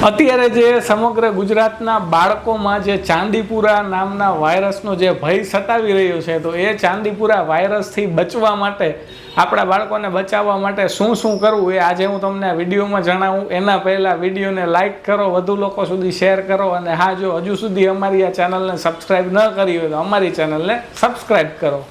અત્યારે જે સમગ્ર ગુજરાતના બાળકોમાં જે ચાંદીપુરા નામના વાયરસનો જે ભય સતાવી રહ્યો છે, તો એ ચાંદીપુરા વાયરસથી બચવા માટે, આપણા બાળકોને બચાવવા માટે શું શું કરવું એ આજે હું તમને વિડીયોમાં જણાવું. એના પહેલાં વિડીયોને લાઇક કરો, વધુ લોકો સુધી શેર કરો અને હા, જો હજુ સુધી અમારી આ ચેનલને સબસ્ક્રાઈબ ન કરી હોય તો અમારી ચેનલને સબસ્ક્રાઈબ કરો.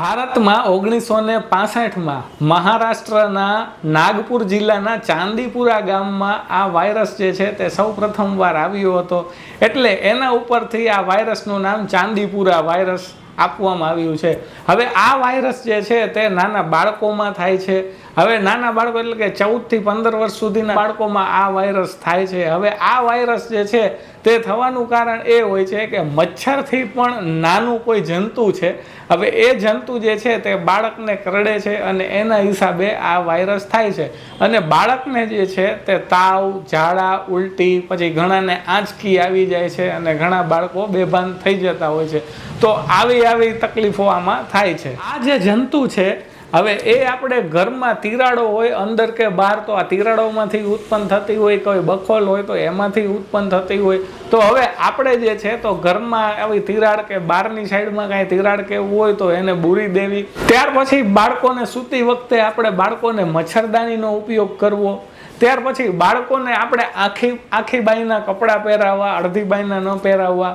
ભારતમાં ઓગણીસો ને પાસઠમાં મહારાષ્ટ્રના નાગપુર જિલ્લાના ચાંદીપુરા ગામમાં આ વાયરસ જે છે તે સૌ પ્રથમવાર આવ્યો હતો. એટલે એના ઉપરથી આ વાયરસનું નામ ચાંદીપુરા વાયરસ આપવામાં આવ્યું છે. હવે આ વાયરસ જે છે તે નાના બાળકોમાં થાય છે. હવે નાના બાળકો એટલે કે ચૌદથી પંદર વર્ષ સુધીના બાળકોમાં આ વાયરસ થાય છે. હવે આ વાયરસ જે છે તે થવાનું કારણ એ હોય છે કે મચ્છરથી પણ નાનું કોઈ જંતુ છે. હવે એ જંતુ જે છે તે બાળકને કરડે છે અને એના હિસાબે આ વાયરસ થાય છે. અને બાળકને જે છે તે તાવ, ઝાડા, ઉલટી, પછી ઘણાને આંચકી આવી જાય છે અને ઘણા બાળકો બેભાન થઈ જતા હોય છે. તો આવી આવી તકલીફો આમાં થાય છે. આ જે જંતુ છે હવે એ આપણે ઘરમાં તિરાડો હોય, અંદર કે બહાર, તો આ તિરાડોમાંથી ઉત્પન્ન થતી હોય, કોઈ બખોલ હોય, તો એમાંથી ઉત્પન્ન થતી હોય. તો હવે આપણે જે છે, તો ઘરમાં આવી તિરાડ કે બહારની સાઈડમાં કાંઈ તિરાડ કે એવું હોય, તો એને બુરી દેવી. ત્યાર પછી બાળકોને સૂતી વખતે આપણે બાળકોને મચ્છરદાનીનો ઉપયોગ કરવો. ત્યાર પછી બાળકોને આપણે આખી આખી બાઈના કપડાં પહેરાવવા, અડધી બાઈના ન પહેરાવવા.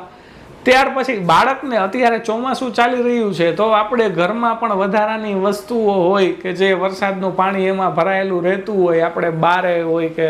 ત્યાર પછી બાળકને અત્યારે ચોમાસું ચાલી રહ્યું છે, તો આપણે ઘરમાં પણ વધારાની વસ્તુઓ હોય કે જે વરસાદનું પાણી એમાં ભરાયેલું રહેતું હોય, આપણે બારે હોય કે,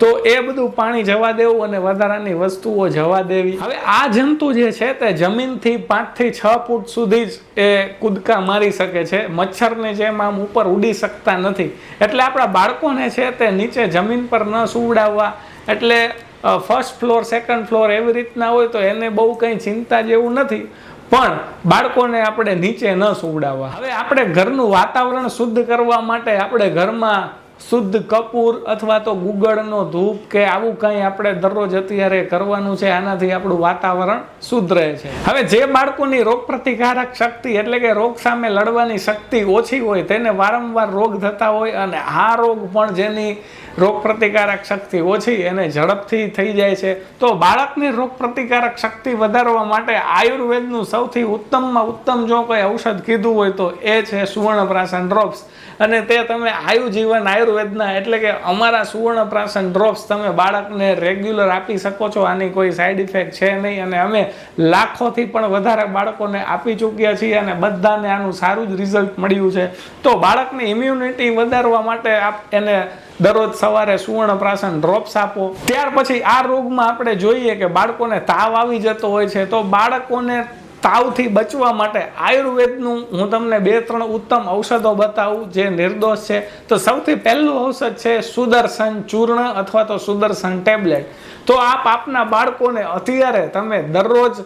તો એ બધું પાણી જવા દેવું અને વધારાની વસ્તુઓ જવા દેવી. હવે આ જંતુ જે છે તે જમીનથી પાંચથી છ ફૂટ સુધી જ એ કૂદકા મારી શકે છે, મચ્છરને જેમ આમ ઉપર ઉડી શકતા નથી. એટલે આપણા બાળકોને છે તે નીચે જમીન પર ન સુવડાવવા, એટલે ફર્સ્ટ ફ્લોર સેકન્ડ ફ્લોર એવી રીતના હોય તો એને બહુ કંઈ ચિંતા જેવું નથી. પણ બાળકોને આપણે નીચે ન સુવડાવવા. હવે આપણે ઘરનું વાતાવરણ શુદ્ધ કરવા માટે આપણે ઘરમાં શુદ્ધ કપૂર અથવા તો ગુગળનો ધૂપ કે આવું કંઈ આપણે દરરોજ અત્યારે કરવાનું છે, આનાથી આપણું વાતાવરણ શુદ્ધ રહે છે. હવે જે બાળકોની રોગ પ્રતિકારક શક્તિ એટલે કે રોગ સામે લડવાની શક્તિ ઓછી હોય તેને વારંવાર રોગ થતા હોય અને આ રોગ પણ જેની રોગ પ્રતિકારક શક્તિ ઓછી એને ઝડપથી થઈ જાય છે. તો બાળકની રોગ પ્રતિકારક શક્તિ વધારવા માટે આયુર્વેદનું સૌથી ઉત્તમમાં ઉત્તમ જો કોઈ ઔષધ કીધું હોય તો એ છે સુવર્ણપ્રાસન ડ્રોપ્સ અને તે તમે આયુજીવન આયુર્વેદના એટલે કે અમારા સુવર્ણપ્રાશન ડ્રોપ્સ તમે બાળકને રેગ્યુલર આપી શકો છો. આની કોઈ સાઈડ ઇફેક્ટ છે નહીં અને અમે લાખોથી પણ વધારે બાળકોને આપી ચૂક્યા છીએ અને બધાને આનું સારું જ રિઝલ્ટ મળ્યું છે. તો બાળકની ઇમ્યુનિટી વધારવા માટે આપ એને દરરોજ સવારે સુવર્ણપ્રાશન ડ્રોપ્સ આપો. ત્યાર પછી આ રોગમાં આપણે જોઈએ કે બાળકોને તાવ આવી જતો હોય છે. તો બાળકોને તાવથી બચવા માટે આયુર્વેદનું હું તમને બે ત્રણ ઉત્તમ ઔષધો બતાવું, જે નિર્દોષ છે. તો સૌથી પહેલું ઔષધ છે સુદર્શન ચૂર્ણ અથવા તો સુદર્શન ટેબ્લેટ. તો આપ આપના બાળકોને અત્યારે તમે દરરોજ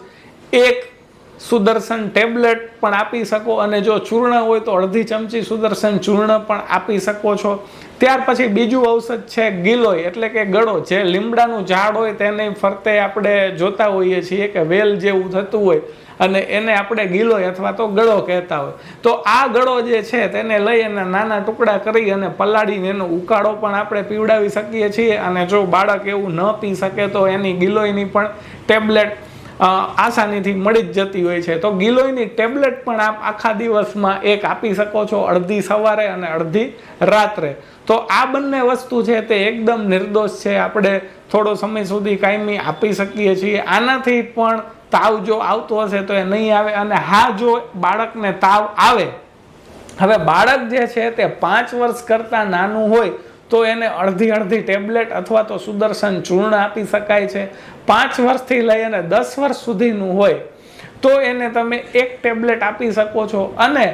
એક સુદર્શન ટેબ્લેટ પણ આપી શકો અને જો ચૂર્ણ હોય તો અડધી ચમચી સુદર્શન ચૂર્ણ પણ આપી શકો છો. ત્યાર પછી બીજું ઔષધ છે ગિલોય, એટલે કે ગળો. જે લીમડાનું ઝાડ હોય તેને ફરતે આપણે જોતા હોઈએ છીએ કે વેલ જેવું થતું હોય અને એને આપણે ગિલોય અથવા તો ગળો કહેતા હોય. તો આ ગળો જે છે તેને લઈ અને નાના ટુકડા કરી અને પલાળીને એનો ઉકાળો પણ આપણે પીવડાવી શકીએ છીએ. અને જો બાળક એવું ન પી શકે તો એની ગિલોયની પણ ટેબ્લેટ આસાનીથી મળી જ જતી હોય છે. તો ગિલોયની ટેબ્લેટ પણ આપ આખા દિવસમાં એક આપી શકો છો અડધી સવારે અને અડધી રાત્રે. તો આ બંને વસ્તુ છે તે એકદમ નિર્દોષ છે. આપણે થોડો સમય સુધી કાયમી આપી શકીએ છીએ. આનાથી પણ તાવ જો આવતો હશે તો એ નહીં આવે અને હા, જો બાળકને તાવ આવે. હવે બાળક જે છે તે પાંચ વર્ષ કરતાં નાનું હોય તો એને અડધી અડધી ટેબ્લેટ અથવા તો સુદર્શન ચૂર્ણ આપી શકાય છે. પાંચ વર્ષથી લઈ અને દસ વર્ષ સુધીનું હોય તો એને તમે એક ટેબ્લેટ આપી શકો છો. અને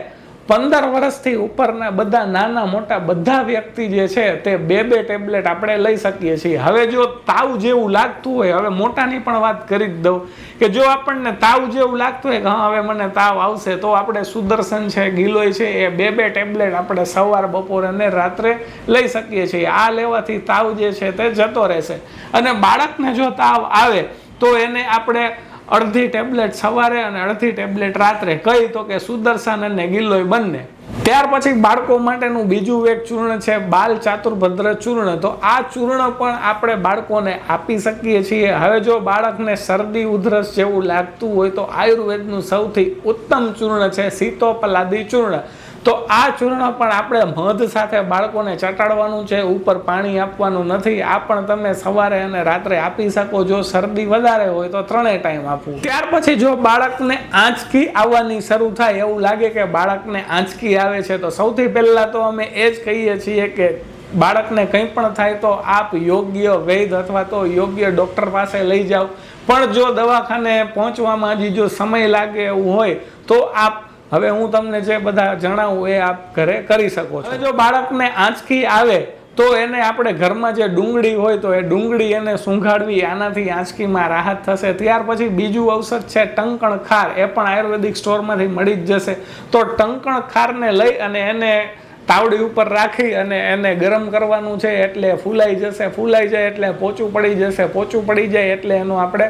પંદર વર્ષથી ઉપરના બધા નાના મોટા બધા વ્યક્તિ જે છે તે બે બે ટેબ્લેટ આપણે લઈ શકીએ છીએ. હવે જો તાવ જેવું લાગતું હોય, હવે મોટાની પણ વાત કરી જ દઉં કે જો આપણને તાવ જેવું લાગતું હોય કે, હા, હવે મને તાવ આવશે તો આપણે સુદર્શન છે, ગિલોય છે, એ બે બે ટેબ્લેટ આપણે સવાર, બપોર અને રાત્રે લઈ શકીએ છીએ. આ લેવાથી તાવ જે છે તે જતો રહેશે. અને બાળકને જો તાવ આવે, તો એને આપણે અડધી ટેબ્લેટ સવારે અને અડધી ટેબ્લેટ રાત્રે. કહી તો કે સુદર્શન અને ગિલોય બંને. ત્યાર પછી બાળકો માટેનું બીજું એક ચૂર્ણ છે, બાલ ચાતુર્ભદ્ર ચૂર્ણ. તો આ ચૂર્ણ પણ આપણે બાળકોને આપી શકીએ છીએ. હવે જો બાળકને શરદી, ઉધરસ જેવું લાગતું હોય તો આયુર્વેદનું સૌથી ઉત્તમ ચૂર્ણ છે સીતોપલાદી ચૂર્ણ. તો આ ચૂર્ણ પણ આપણે મધ સાથે બાળકોને ચટાડવાનું છે, ઉપર પાણી આપવાનું નથી. આ પણ તમે સવારે અને રાત્રે આપી શકો. જો શરદી વધારે હોય તો ત્રણેય ટાઈમ આપવું. ત્યાર પછી જો બાળકને આંચકી આવવાની શરૂ થાય, એવું લાગે કે બાળકને આંચકી આવે છે, તો સૌથી પહેલાં તો અમે એ જ કહીએ છીએ કે બાળકને કંઈ પણ થાય તો આપ યોગ્ય વૈદ અથવા તો યોગ્ય ડૉક્ટર પાસે લઈ જાઓ. પણ જો દવાખાને પહોંચવામાં હજી જો સમય લાગે એવું હોય, તો આપ હવે હું તમને જે બધા જણાવું એ આપ ઘરે કરી શકો છો. જો બાળકને આંચકી આવે, તો એને આપણે ઘરમાં જે ડુંગળી હોય તો એ ડુંગળી એને સૂંઘાડવી, આનાથી આંચકીમાં રાહત થશે. ત્યાર પછી બીજું ઔષધ છે ટંકણ ખાર. એ પણ આયુર્વેદિક સ્ટોરમાંથી મળી જ જશે. તો ટંકણ ખારને લઈ અને એને તાવડી ઉપર રાખી અને એને ગરમ કરવાનું છે એટલે ફૂલાઈ જશે. ફૂલાઈ જાય એટલે પોચું પડી જશે. પોચું પડી જાય એટલે એનું આપણે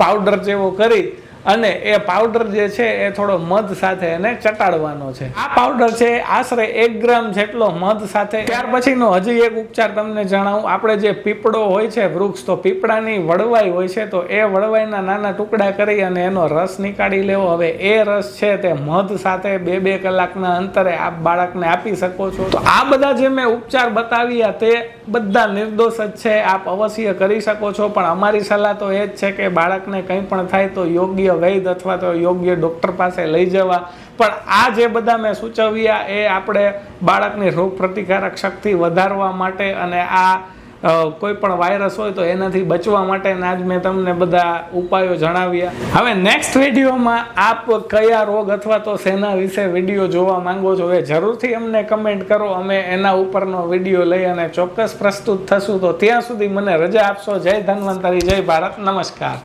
પાવડર જેવો કરી અને એ પાવડર જે છે એ થોડો મધ સાથે એને ચટાડવાનો છે. આ પાવડર છે, આશરે એક ગ્રામ જેટલો મધ સાથે. ત્યાર પછીનો હજી એક ઉપચાર તમને જણાવું. આપણે જે પીપળો હોય છે વૃક્ષ, તો પીપળાની વડવાઈ હોય છે, તો એ વડવાઈના નાના ટુકડા કરી અને એનો રસ નીકાળી લેવો. હવે એ રસ છે તે મધ સાથે બે બે કલાકના અંતરે આપ બાળકને આપી શકો છો. તો આ બધા જે મેં ઉપચાર બતાવ્યા તે બધા નિર્દોષ જ છે. આપ અવશ્ય કરી શકો છો. પણ અમારી સલાહ તો એ જ છે કે બાળકને કંઈ પણ થાય તો યોગ્ય વૈદ અથવા તો યોગ્ય ડૉક્ટર પાસે લઈ જવા. પણ આ જે બધા મેં સૂચવ્યા એ આપણે બાળકની રોગ પ્રતિકારક શક્તિ વધારવા માટે અને આ કોઈ પણ વાયરસ હોય તો એનાથી બચવા માટે આજ મેં તમને બધા ઉપાયો જણાવ્યા. હવે નેક્સ્ટ વિડીયોમાં આપ કયા રોગ અથવા તો શેના વિશે વીડિયો જોવા માંગો છો એ જરૂરથી અમને કમેન્ટ કરો. અમે એના ઉપરનો વીડિયો લઈ અને ચોક્કસ પ્રસ્તુત થશું. તો ત્યાં સુધી મને રજા આપશો. જય ધન્વંતરી. જય ભારત. નમસ્કાર.